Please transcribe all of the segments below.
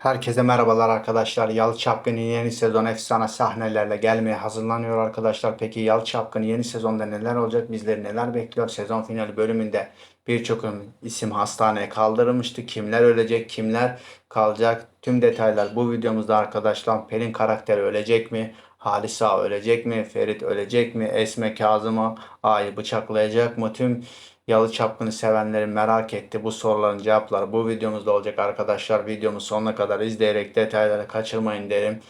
Herkese merhabalar arkadaşlar. Yalı Çapkın'ın yeni sezon efsane sahnelerle gelmeye hazırlanıyor arkadaşlar. Peki Yalı Çapkın yeni sezonda neler olacak? Bizleri neler bekliyor? Sezon finali bölümünde birçok isim hastaneye kaldırılmıştı. Kimler ölecek, kimler kalacak? Tüm detaylar bu videomuzda arkadaşlar. Pelin karakteri ölecek mi? Halis Ağa ölecek mi? Ferit ölecek mi? Esme Kazım'ı Ağa'yı bıçaklayacak mı? Tüm Yalı Çapkın'ı sevenlerin merak etti. Bu soruların cevapları bu videomuzda olacak arkadaşlar. Videomu sonuna kadar izleyerek detayları kaçırmayın derim.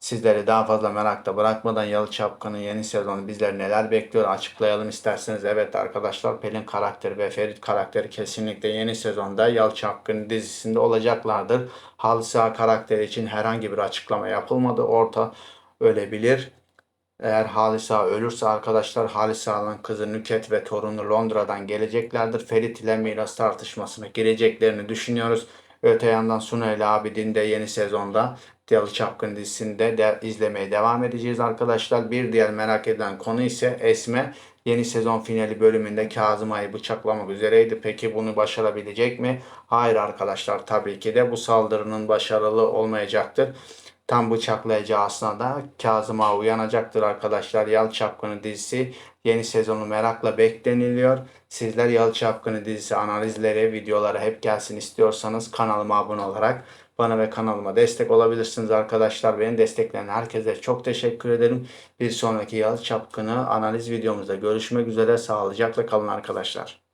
Sizleri daha fazla merakta bırakmadan Yalı Çapkın'ın yeni sezonu bizleri neler bekliyor açıklayalım isterseniz. Evet arkadaşlar Pelin karakteri ve Ferit karakteri kesinlikle yeni sezonda Yalı Çapkın dizisinde olacaklardır. Halisa karakteri için herhangi bir açıklama yapılmadı. Orta ölebilir. Eğer Halisa ölürse arkadaşlar Halisa'nın kızı Nüket ve torunu Londra'dan geleceklerdir. Ferit ile miras tartışmasına gireceklerini düşünüyoruz. Öte yandan Sunayla Abidin de yeni sezonda Yalı Çapkın dizisinde de izlemeye devam edeceğiz arkadaşlar. Bir diğer merak edilen konu ise Esme yeni sezon finali bölümünde Kazım Ay'ı bıçaklamak üzereydi. Peki bunu başarabilecek mi? Hayır arkadaşlar tabii ki de bu saldırının başarılı olmayacaktır. Tam bıçaklayacağı aslında Kazım Ağa uyanacaktır arkadaşlar. Yalı Çapkını dizisi yeni sezonu merakla bekleniliyor. Sizler Yalı Çapkını dizisi analizleri, videoları hep gelsin istiyorsanız kanalıma abone olarak bana ve kanalıma destek olabilirsiniz arkadaşlar. Beni destekleyen herkese çok teşekkür ederim. Bir sonraki Yalı Çapkını analiz videomuzda görüşmek üzere. Sağlıcakla kalın arkadaşlar.